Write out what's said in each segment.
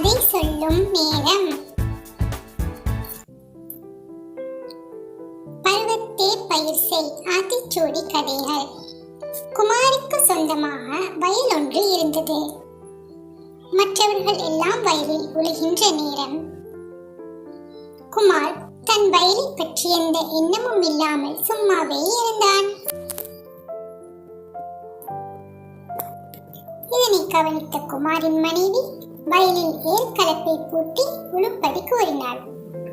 சொல்லும் நேரம். பருவத்தே பயிர் செய் ஆத்திச்சூடி கதைகள். குமாரிக்கு சொந்தமாக வயல் ஒன்று இருந்தது. மற்றவர்கள் எல்லாம் வயலில் உழுகின்ற நேரம். குமார் தன் வயலை பற்றி எந்த எண்ணமும் இல்லாமல் சும்மாவே இருந்தான். இதனை கவனித்த குமாரின் மனைவி வயலில் ஏற்கலப்பை பூட்டி உழுப்படி கூறினாள்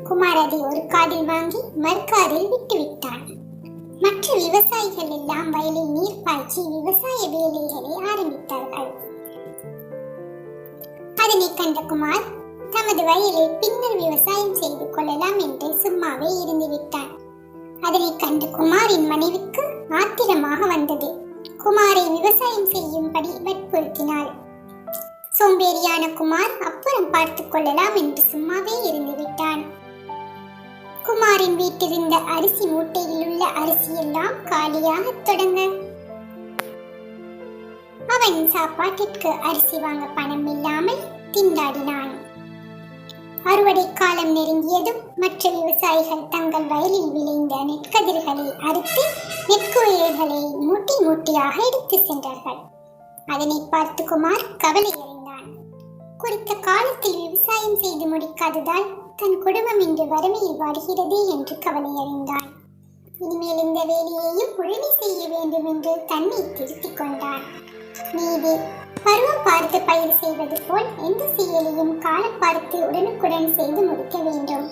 குமாரதி ஒரு காதில் வாங்கி மறுகாதில் விட்டுவிட்டான் மற்ற விவசாயிகள் எல்லாம் வயலில் நீர் பாய்ச்சி விவசாய வேலைகளை ஆரம்பித்தார்கள். அதனை கண்ட குமார் தமது வயலில் பின்னர் விவசாயம் செய்து கொள்ளலாம் என்று சும்மாவே இருந்துவிட்டான் அதனை கண்ட குமாரின் மனைவிக்கு ஆத்திரமாக வந்தது. குமாரை விவசாயம் செய்யும்படி வற்புறுத்தினாள். சோம்பேறியான குமார் அப்புறம் பார்த்துக் கொள்ளலாம் என்று சும்மாவே இருந்து விட்டான் குமாரின் வீட்டிருந்த அரிசி மூட்டையில் உள்ள அரிசி எல்லாம் காலியாக தொடங்க. அவன் சாப்பாட்டிற்கு அரிசி வாங்க பணம் இல்லாமல் திண்டாடினான். அறுவடை காலம் நெருங்கியதும் மற்ற விவசாயிகள் தங்கள் வயலில் விளைந்த நெற்கதிர்களை அறுத்து நெற்குயில்களை மூட்டி மூட்டியாக எடுத்து சென்றார்கள். அதனை பார்த்து குமார் கவலை குறித்த காலத்தில் விவசாயம் செய்து முடிக்காததால் தன் குடும்பம் இன்று வறுமையில் வாடுகிறது என்று கவலையடைந்தார் இனிமேல் இந்த வேலையையும் உடனே செய்ய வேண்டும் என்று தன்னை திருத்திக் கொண்டார் மீது பருவம் பார்த்து பயிர் செய்வது போல் எந்த செயலையும் காலம் பார்த்து உடனுக்குடன் செய்து முடிக்க வேண்டும்.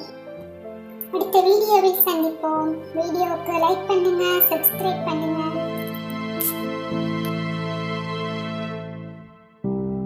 அடுத்த வீடியோவில் சந்திப்போம். வீடியோவுக்கு லைக் பண்ணுங்க சப்ஸ்கிரைப் பண்ணுங்க.